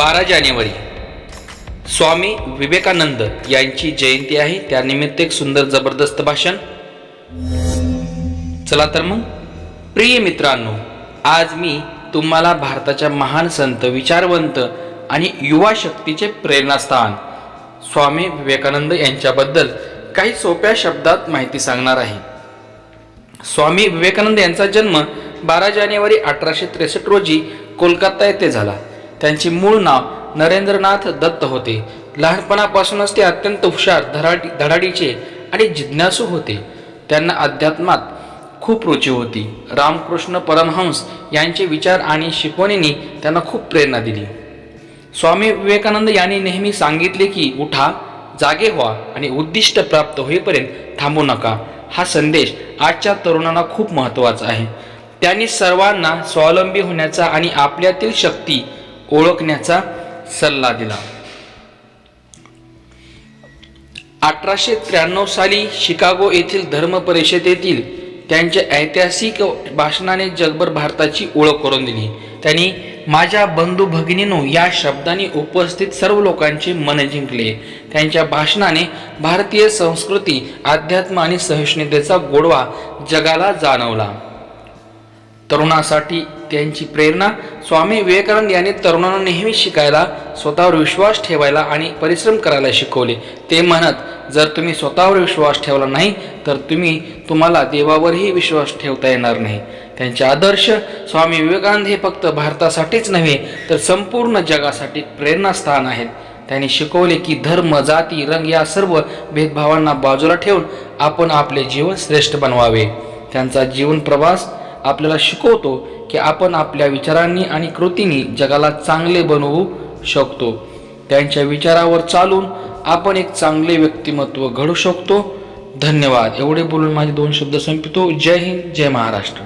बारा जानेवारी. स्वामी विवेकानंद यांची जयंती आहे. त्यानिमित्त एक सुंदर जबरदस्त भाषण. चला तर मग. प्रिय मित्रांनो आज मी तुम्हाला भारताच्या महान संत विचारवंत आणि युवा शक्तीचे प्रेरणास्थान स्वामी विवेकानंद यांच्याबद्दल काही सोप्या शब्दात माहिती सांगणार आहे. स्वामी विवेकानंद यांचा जन्म बारा जानेवारी अठराशे त्रेसष्ट रोजी कोलकाता येथे झाला. त्यांचे मूळ नाव नरेंद्रनाथ दत्त होते. लहानपणापासूनच ते अत्यंत हुशार धडाडी धडाडीचे आणि जिज्ञासू होते. त्यांना अध्यात्मात खूप रुची होती. रामकृष्ण परमहंस यांचे विचार आणि शिकवणींनी त्यांना खूप प्रेरणा दिली. स्वामी विवेकानंद यांनी नेहमी सांगितले की उठा जागे व्हा आणि उद्दिष्ट प्राप्त होईपर्यंत थांबू नका. हा संदेश आजच्या तरुणांना खूप महत्त्वाचा आहे. त्यांनी सर्वांना स्वावलंबी होण्याचा आणि आपल्यातील शक्ती ओळखण्याचा सल्ला दिला. अठराशे त्र्याण्णव साली शिकागो येथील धर्म परिषदेतील त्यांच्या ऐतिहासिक भाषणाने जगभर भारताची ओळख करून दिली. त्यांनी माझ्या बंधू भगिनीनो या शब्दांनी उपस्थित सर्व लोकांचे मन जिंकले. त्यांच्या भाषणाने भारतीय संस्कृती अध्यात्म आणि सहिष्णुतेचा गोडवा जगाला जाणवला. तरुणासाठी त्यांची प्रेरणा स्वामी विवेकानंद यांनी तरुणांना नेहमी शिकायला स्वतःवर विश्वास ठेवायला आणि परिश्रम करायला शिकवले. ते म्हणत जर तुम्ही स्वतःवर विश्वास ठेवला नाही तर तुम्ही तुम्हाला देवावरही विश्वास ठेवता येणार नाही. त्यांचे आदर्श स्वामी विवेकानंद हे फक्त भारतासाठीच नव्हे तर संपूर्ण जगासाठी प्रेरणास्थान आहेत. त्यांनी शिकवले की धर्म जाती रंग या सर्व भेदभावांना बाजूला ठेवून आपण आपले जीवन श्रेष्ठ बनवावे. त्यांचा जीवन प्रवास आपल्याला शिकवतो की आपण आपल्या विचारांनी आणि कृतींनी जगाला चांगले बनवू शकतो. त्यांच्या विचारावर चालून आपण एक चांगले व्यक्तिमत्व घडू शकतो. धन्यवाद. एवढे बोलून माझे दोन शब्द संपितो. जय हिंद जय महाराष्ट्र.